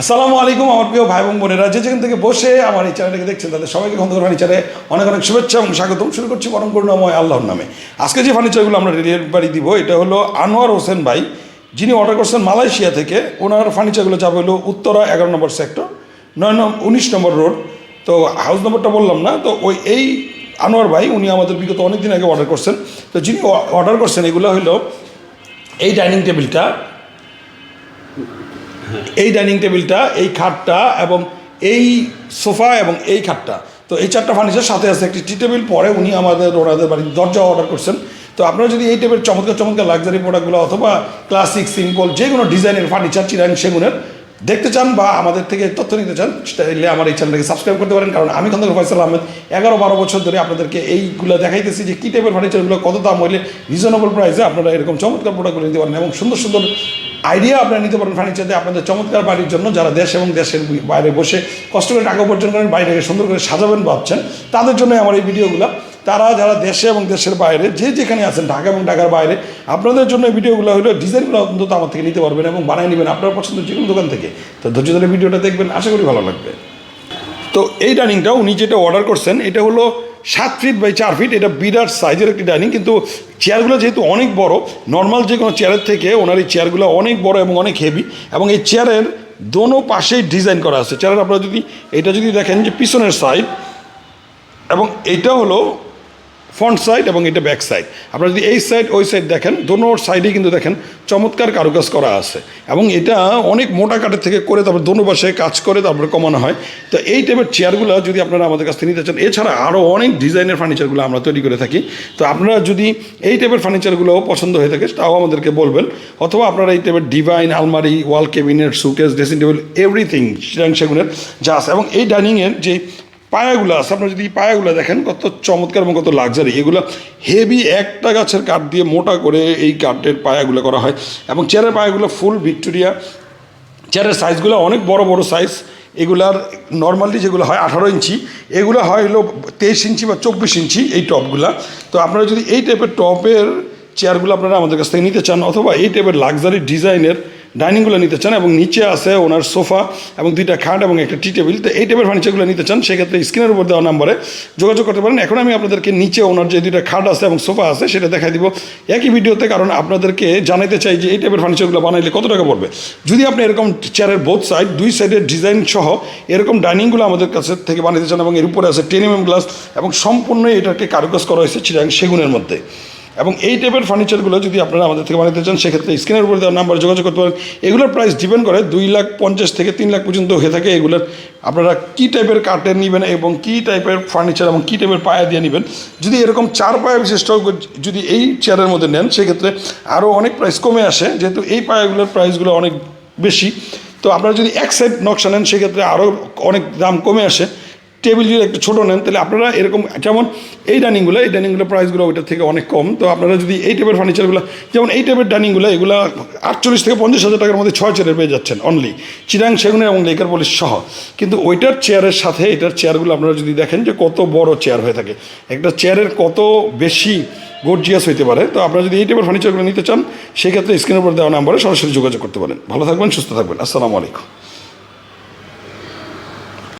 আসসালামু আলাইকুম, আমার প্রিয় ভাই বোন বোনেরা। যে যেখান থেকে বসে আমার এই চ্যানেলটাকে দেখছেন, তাদের সবাইকে খন্দকার ফার্নিচারে অনেক অনেক শুভেচ্ছা এবং স্বাগতম। শুরু করছি পরম করুণাময় আল্লাহর নামে। আজকে যে ফার্নিচারগুলো আমরা ডেলিভারি দিব, এটা হলো আনোয়ার হোসেন ভাই, যিনি অর্ডার করছেন মালয়েশিয়া থেকে। ওনার ফার্নিচারগুলো যাবে হলো উত্তরা, এগারো নম্বর সেক্টর, নয় নম্বর উনিশ নম্বর রোড। তো হাউস নম্বরটা বললাম না, তো ওই এই আনোয়ার ভাই, উনি আমাদের বিগত অনেক দিন আগে অর্ডার করছেন। তো যিনি অর্ডার করছেন, এগুলো হলো এই ডাইনিং টেবিলটা এই ডাইনিং টেবিলটা, এই খাটটা এবং এই সোফা এবং এই খাটটা। তো এই চারটা ফার্নিচার সাথে আছে। একটি টি টেবিল, পরে উনি আমাদের ওনাদের বাড়ির দরজা অর্ডার করছেন। তো আপনারা যদি এই টেবিল চমৎকার চমৎকার লাক্সারি প্রোডাক্টগুলো অথবা ক্লাসিক সিম্পল যে কোনো ডিজাইনের ফার্নিচার চিরাং সেগুনের দেখতে চান বা আমাদের থেকে তথ্য নিতে চান তাহলে আমার এই চ্যানেলটাকে সাবস্ক্রাইব করতে পারেন। কারণ আমি খন্দকার ফয়সাল আহমেদ, এগারো বারো বছর ধরে আপনাদেরকে এইগুলো দেখাইতেছি যে কী টাইপের ফার্নিচারগুলো কত দাম হইলে রিজনেবল প্রাইসে আপনারা এরকম চমৎকার প্রোডাক্টগুলো নিতে পারেন এবং সুন্দর সুন্দর আইডিয়া আপনারা নিতে পারেন ফার্নিচার দিয়ে আপনাদের চমৎকার বাড়ির জন্য যারা দেশ এবং দেশের বাইরে বসে কষ্ট করে টাকা উপার্জন করেন বাড়িটাকে সুন্দর করে সাজাবেন ভাবছেন তাদের জন্য আমার এই ভিডিওগুলো। তারা যারা দেশে এবং দেশের বাইরে, যে যেখানে আছেন, ঢাকা এবং ঢাকার বাইরে, আপনাদের জন্য ভিডিওগুলো হলো ডিজাইনগুলো অন্তত আমার থেকে নিতে পারবেন এবং বানিয়ে নেবেন আপনার পছন্দের যে কোনো দোকান থেকে। তো ধৈর্য ধরে ভিডিওটা দেখবেন, আশা করি ভালো লাগবে। তো এই ডাইনিংটা উনি যেটা অর্ডার করছেন, এটা হলো সাত ফিট বাই চার ফিট এটা বিরাট সাইজের একটি ডাইনিং কিন্তু চেয়ারগুলো যেহেতু অনেক বড় নর্মাল যে কোনো চেয়ারের থেকে ওনার এই চেয়ারগুলো অনেক বড় এবং অনেক হেভি এবং এই চেয়ারের দোনো পাশেই ডিজাইন করা আছে। চেয়ারের আপনারা যদি, এটা যদি দেখেন যে পিছনের সাইড এবং এটা হলো ফ্রন্ট সাইড এবং এটা ব্যাক সাইড আপনারা যদি এই সাইড ওই সাইড দেখেন, দোনো সাইডেই কিন্তু দেখেন চমৎকার কারুকাজ করা আছে। এবং এটা অনেক মোটা কাঠের থেকে করে তারপর দোনো পাশে কাজ করে তারপরে কমানো হয়। তো এই টাইপের চেয়ারগুলো যদি আপনারা আমাদের কাছ থেকে নিতে চান, এছাড়া আরও অনেক ডিজাইনের ফার্নিচারগুলো আমরা তৈরি করে থাকি। তো আপনারা যদি এই টাইপের ফার্নিচারগুলোও পছন্দ হয়ে থাকে, তাও আমাদেরকে বলবেন। অথবা আপনারা এই টাইপের ডিভাইন আলমারি wall cabinet showcase dressing table everything সেগুনের যা আছে। এবং এই ডাইনিংয়ের যে পায়াগুলো আছে। আপনারা যদি পায়াগুলো দেখেন, কত চমৎকার এবং কত লাক্সারি এগুলো হেভি একটা গাছের কাঠ দিয়ে মোটা করে এই কাঠের পায়াগুলো করা হয়। এবং চেয়ারের পায়াগুলো ফুল ভিক্টোরিয়া চেয়ারের সাইজগুলো অনেক বড় বড় সাইজ এগুলার নর্মালি যেগুলো হয় আঠারো ইঞ্চি। এগুলো হয় হলো তেইশ ইঞ্চি বা চব্বিশ ইঞ্চি এই টপগুলা। তো আপনারা যদি এই টাইপের টপের চেয়ারগুলো আপনারা আমাদের কাছ থেকে নিতে চান, অথবা এই টাইপের লাক্সারি ডিজাইনের ডাইনিংগুলো নিতে চান এবং নিচে আছে ওনার সোফা এবং দুইটা খাট এবং একটা টি টেবিল। তো এই টাইপের ফার্নিচারগুলো নিতে চান, সেক্ষেত্রে স্ক্রিনের উপর দেওয়া নাম্বারে যোগাযোগ করতে পারেন। এখন আমি আপনাদেরকে নিচে ওনার যে দুইটা খাট আছে এবং সোফা আছে, সেটা দেখাই দিব একই ভিডিওতে, কারণ আপনাদেরকে জানাতে চাই যে এই টাইপের ফার্নিচারগুলো বানাইলে কত টাকা পড়বে। যদি আপনি এরকম চেয়ারের বোথ সাইড, দুই সাইডের ডিজাইন সহ এরকম ডাইনিংগুলো আমাদের কাছে থেকে বানাইতে চান এবং এর উপরে আছে টেন গ্লাস এবং সম্পূর্ণ এটাকে কারুকাজ করা হয়েছে চিরাং সেগুনের মধ্যে। এবং এই টাইপের ফার্নিচারগুলো যদি আপনারা আমাদের থেকে বানাতে চান, সেক্ষেত্রে স্ক্রিনের উপর দেওয়ার নাম্বার যোগাযোগ করতে পারেন। এগুলোর প্রাইস ডিপেন্ড করে দুই লাখ পঞ্চাশ থেকে তিন লাখ পর্যন্ত হয়ে থাকে এগুলোর। আপনারা কী টাইপের কাঠের নেবেন এবং কী টাইপের ফার্নিচার এবং কী টাইপের পায়া দিয়ে নেবেন? যদি এরকম চার পায়া বিশিষ্ট যদি এই চেয়ারের মধ্যে নেন, সেক্ষেত্রে আরও অনেক প্রাইস কমে আসে, যেহেতু এই পায়াগুলোর প্রাইসগুলো অনেক বেশি। তো আপনারা যদি এক সাইড নকশা নেন, সেক্ষেত্রে আরও অনেক দাম কমে আসে। টেবিল যদি একটু ছোটো নেন, তাহলে আপনারা এরকম, যেমন এই ডাইনিংগুলো এই ডাইনিংগুলো প্রাইসগুলো ওইটার থেকে অনেক কম। তো আপনারা যদি এই টাইপের ফার্নিচারগুলো যেমন এই টাইপের ডাইনিংগুলো, এগুলো আটচল্লিশ থেকে পঞ্চাশ হাজার টাকার মধ্যে ছয় চেয়ারের পেয়ে যাচ্ছেন অনলি চিরাং সেগুনের এবং লেকার পলিশ সহ। কিন্তু ওইটার চেয়ারের সাথে, এটার চেয়ারগুলো আপনারা যদি দেখেন যে কত বড় চেয়ার হয়ে থাকে, একটা চেয়ারের কত বেশি গর্জিয়াস হইতে পারে, তো আপনারা যদি এই টাইপের ফার্নিচারগুলো নিতে চান, সেক্ষেত্রে স্ক্রিনের উপর দেওয়া নাম্বারে সরাসরি যোগাযোগ করতে পারেন। ভালো থাকবেন, সুস্থ থাকবেন। আসসালামু আলাইকুম।